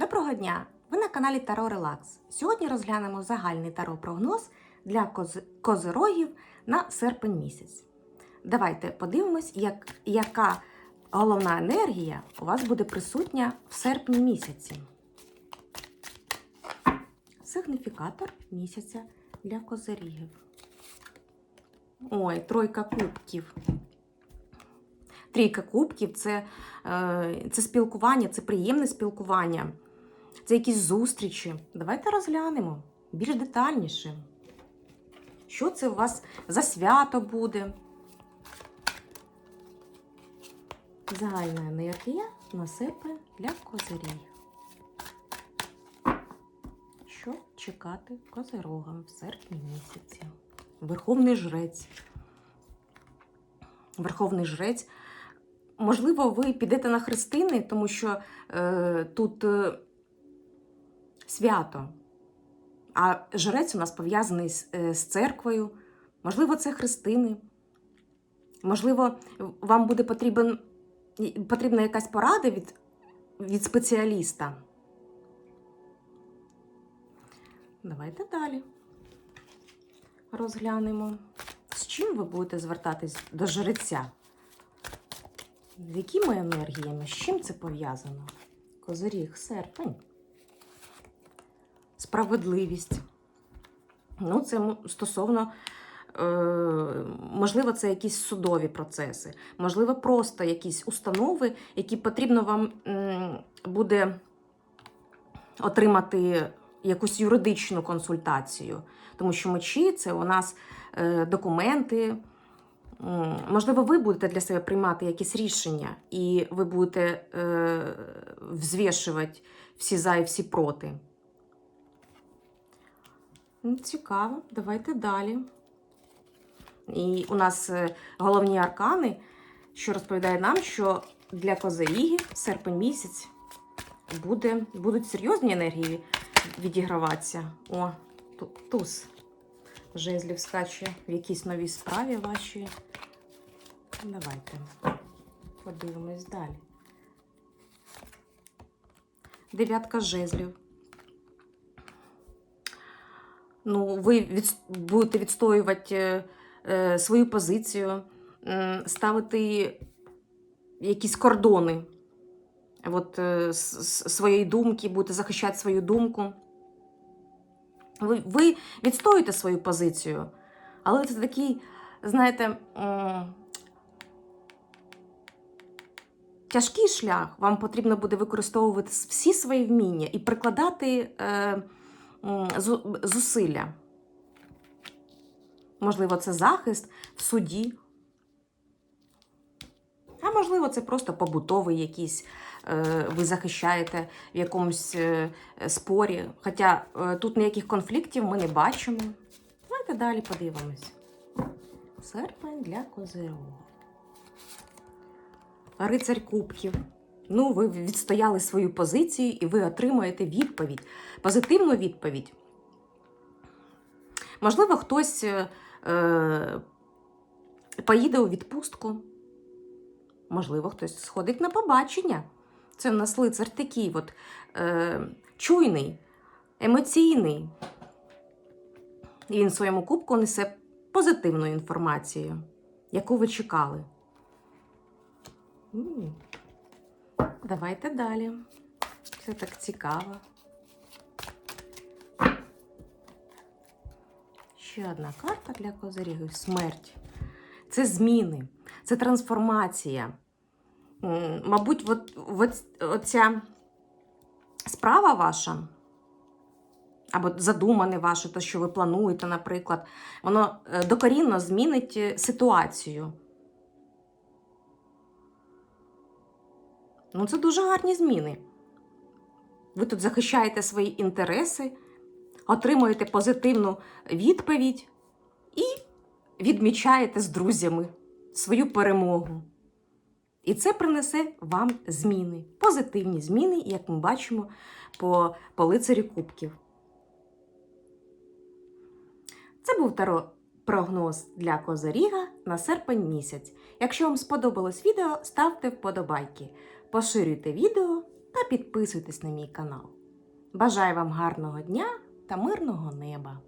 Доброго дня! Ви на каналі Таро Релакс. Сьогодні розглянемо загальний таро-прогноз для коз- козирогів на серпень місяць. Давайте подивимось, як, яка головна енергія у вас буде присутня в серпні місяці. Сигніфікатор місяця для козирігів. Ой, тройка кубків. Трійка кубків це, е, це спілкування, це приємне спілкування, це якісь зустрічі. Давайте розглянемо більш детальніше. Що це у вас за свято буде? Загальна енергія серпень для козирів. Що чекати козирогам в серпні місяці? Верховний жрець. Верховний жрець. Можливо, ви підете на хрестини, тому що е, тут е, свято. А жрець у нас пов'язаний з, е, з церквою. Можливо, це хрестини. Можливо, вам буде потрібен, потрібна якась порада від, від спеціаліста. Давайте далі розглянемо. З чим ви будете звертатись до жреця? З якими енергіями? З чим це пов'язано? Козиріг, серпень. Справедливість. Ну, це стосовно, е, можливо, це якісь судові процеси, можливо, просто якісь установи, які потрібно вам буде отримати якусь юридичну консультацію. Тому що мечі це у нас е, документи. Можливо, ви будете для себе приймати якісь рішення, і ви будете е, взвішувати всі за і всі проти. Ну, Цікаво, давайте далі. І у нас е, головні аркани, що розповідає нам, що для козаїги серпень місяць буде, будуть серйозні енергії відіграватися. О, ту- туз жезлів скаче в якійсь новій справі вашій. Давайте подивимось далі. Дев'ятка жезлів. Ну, ви від, будете відстоювати е, е, свою позицію, м, ставити якісь кордони от, е, своєї думки, будете захищати свою думку. Ви, ви відстоюєте свою позицію, але це такий, знаєте, м, тяжкий шлях. Вам потрібно буде використовувати всі свої вміння і прикладати е, зусилля. Можливо, це захист в суді. А можливо, це просто побутовий якийсь, е, ви захищаєте в якомусь е, спорі. Хоча е, тут ніяких конфліктів ми не бачимо. Давайте далі подивимось. Серпень для козирога. Рицарь кубків. Ну, ви відстояли свою позицію і ви отримуєте відповідь, позитивну відповідь. Можливо, хтось е, е, поїде у відпустку. Можливо, хтось сходить на побачення. Це в нас лицар такий от, е, чуйний, емоційний. І він в своєму кубку несе позитивну інформацію, яку ви чекали. Давайте далі. Це так цікаво. Ще одна карта для козирігів смерть. Це зміни, це трансформація. Мабуть, от, от, оця справа ваша, або задумане ваше, те, що ви плануєте, наприклад, воно е, докорінно змінить е, ситуацію. Ну, це дуже гарні зміни. Ви тут захищаєте свої інтереси, отримуєте позитивну відповідь і відмічаєте з друзями свою перемогу. І це принесе вам зміни, позитивні зміни, як ми бачимо по, по лицарі кубків. Це був таро прогноз для Козоріга на серпень місяць. Якщо вам сподобалось відео, ставте вподобайки, поширюйте відео та підписуйтесь на мій канал. Бажаю вам гарного дня та мирного неба!